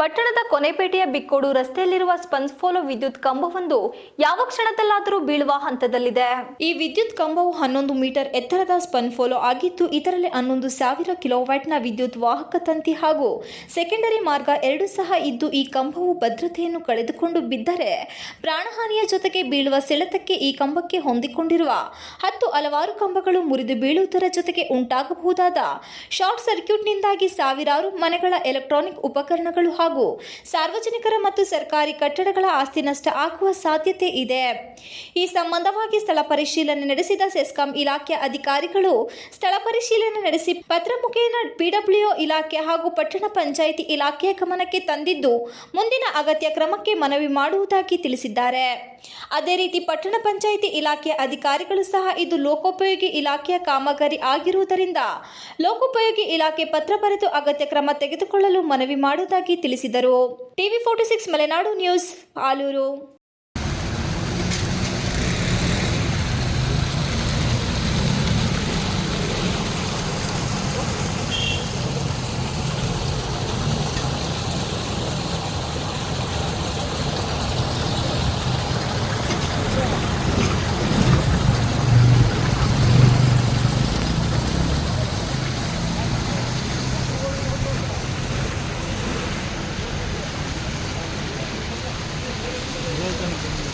ಪಟ್ಟಣದ ಕೊನೆಪೇಟೆಯ ಬಿಕ್ಕೋಡು ರಸ್ತೆಯಲ್ಲಿರುವ ಸ್ಪಂಜ್ಫೋಲೋ ವಿದ್ಯುತ್ ಕಂಬವೊಂದು ಯಾವ ಕ್ಷಣದಲ್ಲಾದರೂ ಬೀಳುವ ಹಂತದಲ್ಲಿದೆ. ಈ ವಿದ್ಯುತ್ ಕಂಬವು ಹನ್ನೊಂದು ಮೀಟರ್ ಎತ್ತರದ ಸ್ಪನ್ಫೋಲೋ ಆಗಿದ್ದು, ಇದರಲ್ಲಿ ಹನ್ನೊಂದು ಸಾವಿರ ಕಿಲೋವ್ಯಾಟ್ನ ವಿದ್ಯುತ್ ವಾಹಕ ತಂತಿ ಹಾಗೂ ಸೆಕೆಂಡರಿ ಮಾರ್ಗ ಎರಡು ಸಹ ಇದ್ದು, ಈ ಕಂಬವು ಭದ್ರತೆಯನ್ನು ಕಳೆದುಕೊಂಡು ಬಿದ್ದರೆ ಪ್ರಾಣಹಾನಿಯ ಜೊತೆಗೆ ಬೀಳುವ ಸೆಳೆತಕ್ಕೆ ಈ ಕಂಬಕ್ಕೆ ಹೊಂದಿಕೊಂಡಿರುವ ಹತ್ತು ಹಲವಾರು ಕಂಬಗಳು ಮುರಿದು ಬೀಳುವುದರ ಜೊತೆಗೆ ಉಂಟಾಗಬಹುದಾದ ಶಾರ್ಟ್ ಸರ್ಕ್ಯೂಟ್ನಿಂದಾಗಿ ಸಾವಿರಾರು ಮನೆಗಳ ಎಲೆಕ್ಟ್ರಾನಿಕ್ ಉಪಕರಣಗಳು ಸಾರ್ವಜನಿಕರ ಮತ್ತು ಸರ್ಕಾರಿ ಕಟ್ಟಡಗಳ ಆಸ್ತಿ ನಷ್ಟ ಆಗುವ ಸಾಧ್ಯತೆ ಇದೆ. ಈ ಸಂಬಂಧವಾಗಿ ಸ್ಥಳ ಪರಿಶೀಲನೆ ನಡೆಸಿದ ಸೆಸ್ಕಾಂ ಇಲಾಖೆಯ ಅಧಿಕಾರಿಗಳು ಸ್ಥಳ ಪರಿಶೀಲನೆ ನಡೆಸಿ ಪತ್ರ ಮುಖೇನ ಪಿಡಬ್ಲ್ಯೂ ಇಲಾಖೆ ಹಾಗೂ ಪಟ್ಟಣ ಪಂಚಾಯಿತಿ ಇಲಾಖೆಯ ಗಮನಕ್ಕೆ ತಂದಿದ್ದು ಮುಂದಿನ ಅಗತ್ಯ ಕ್ರಮಕ್ಕೆ ಮನವಿ ಮಾಡುವುದಾಗಿ ತಿಳಿಸಿದ್ದಾರೆ. ಅದೇ ರೀತಿ ಪಟ್ಟಣ ಪಂಚಾಯಿತಿ ಇಲಾಖೆಯ ಅಧಿಕಾರಿಗಳು ಸಹ ಇದು ಲೋಕೋಪಯೋಗಿ ಇಲಾಖೆಯ ಕಾಮಗಾರಿ ಆಗಿರುವುದರಿಂದ ಲೋಕೋಪಯೋಗಿ ಇಲಾಖೆ ಪತ್ರ ಬರೆದು ಅಗತ್ಯ ಕ್ರಮ ತೆಗೆದುಕೊಳ್ಳಲು ಮನವಿ ಮಾಡುವುದಾಗಿ ತಿಳಿಸಿದರು. TV forty six Malenadu news Aluru. Welcome.